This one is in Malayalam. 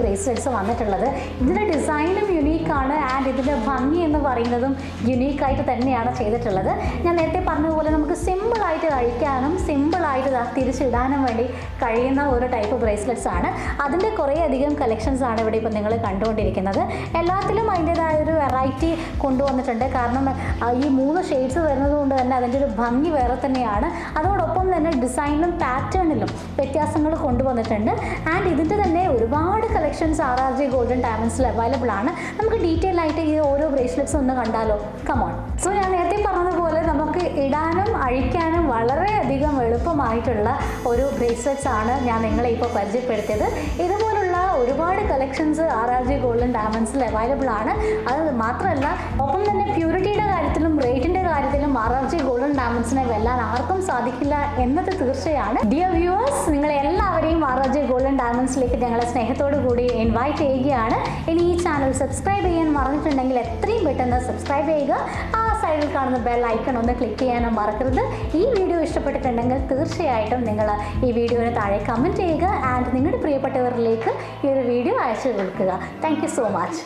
ബ്രേസ്ലെറ്റ്സ് വന്നിട്ടുള്ളത്. ഇതിന്റെ ഡിസൈനും യുണീക്കാണ് ആൻഡ് ഇതിന്റെ ഭംഗി എന്ന് പറയുന്നതും യുണീക്കായിട്ട് തന്നെയാണ് ചെയ്തിട്ടുള്ളത്. ഞാൻ നേരത്തെ പറഞ്ഞതുപോലെ നമുക്ക് സിമ്പിളായിട്ട് കഴിക്കാനും സിമ്പിളായിട്ട് തിരിച്ചിടാനും വേണ്ടി കഴിയുന്ന ഒരു ടൈപ്പ് ബ്രേസ്ലെറ്റ്സ് ആണ്. അതിന്റെ കുറേയധികം കളക്ഷൻസ് ആണ് ഇവിടെ ഇപ്പോൾ നിങ്ങൾ കണ്ടുകൊണ്ടിരിക്കുന്നത്. എല്ലാത്തിലും അതിന്റെതായ ഒരു വെറൈറ്റി കൊണ്ടുവന്നിട്ടുണ്ട്. കാരണം ഈ മൂന്ന് ഷെയ്ഡ്സ് വരുന്നത് കൊണ്ട് തന്നെ അതിന്റെ ഒരു ഭംഗി വേറെ തന്നെയാണ്. അതോടൊപ്പം തന്നെ ഡിസൈനിലും പാറ്റേണിലും വ്യത്യാസങ്ങൾ കൊണ്ടുവന്നിട്ടുണ്ട്. ആൻഡ് ഇതിന്റെ തന്നെ ഒരുപാട് collections R R G golden ഡയമണ്ട്സിൽ അവൈലബിൾ ആണ്. നമുക്ക് ഡീറ്റെയിൽ ആയിട്ട് ഈ ഓരോ ബ്രേസ്ലെറ്റ്സ് ഒന്ന് കണ്ടാലോ? കമോൺ സോ ഞാൻ നേരത്തെ പറഞ്ഞതുപോലെ നമുക്ക് ഇടാനും അഴിക്കാനും വളരെയധികം എളുപ്പമായിട്ടുള്ള ഒരു ബ്രേസ്ലെറ്റ്സ് ആണ് ഞാൻ നിങ്ങളെ ഇപ്പോൾ പരിചയപ്പെടുത്തിയത്. ഇതുപോലുള്ള ഒരുപാട് collections R R G golden ഡയമണ്ട്സിൽ അവൈലബിൾ ആണ്. അത് മാത്രമല്ല ഒപ്പം തന്നെ പ്യൂരിറ്റിയുടെ കാര്യത്തിലും റേറ്റിന്റെ കാര്യത്തിലും ആർ ആർ ജി ഗോൾഡൻ ഡയമണ്ട്സിനെ വെല്ലാൻ ആർക്കും സാധിക്കില്ല എന്നത് തീർച്ചയാണ്. ഡിയർ വ്യൂവേഴ്സ് നിങ്ങൾ ഗോൾഡൻ ഡയമണ്ട്സിലേക്ക് ഞങ്ങളെ സ്നേഹത്തോടു കൂടി ഇൻവൈറ്റ് ചെയ്യുകയാണ്. ഇനി ഈ ചാനൽ സബ്സ്ക്രൈബ് ചെയ്യാൻ മറന്നിട്ടുണ്ടെങ്കിൽ എത്രയും പെട്ടെന്ന് സബ്സ്ക്രൈബ് ചെയ്യുക. ആ സൈഡിൽ കാണുന്ന ബെൽ ഐക്കൺ ഒന്ന് ക്ലിക്ക് ചെയ്യാനും മറക്കരുത്. ഈ വീഡിയോ ഇഷ്ടപ്പെട്ടിട്ടുണ്ടെങ്കിൽ തീർച്ചയായിട്ടും നിങ്ങൾ ഈ വീഡിയോന് താഴെ കമന്റ് ചെയ്യുക ആൻഡ് നിങ്ങളുടെ പ്രിയപ്പെട്ടവരിലേക്ക് ഈ ഒരു വീഡിയോ അയച്ചു കൊടുക്കുക. Thank so much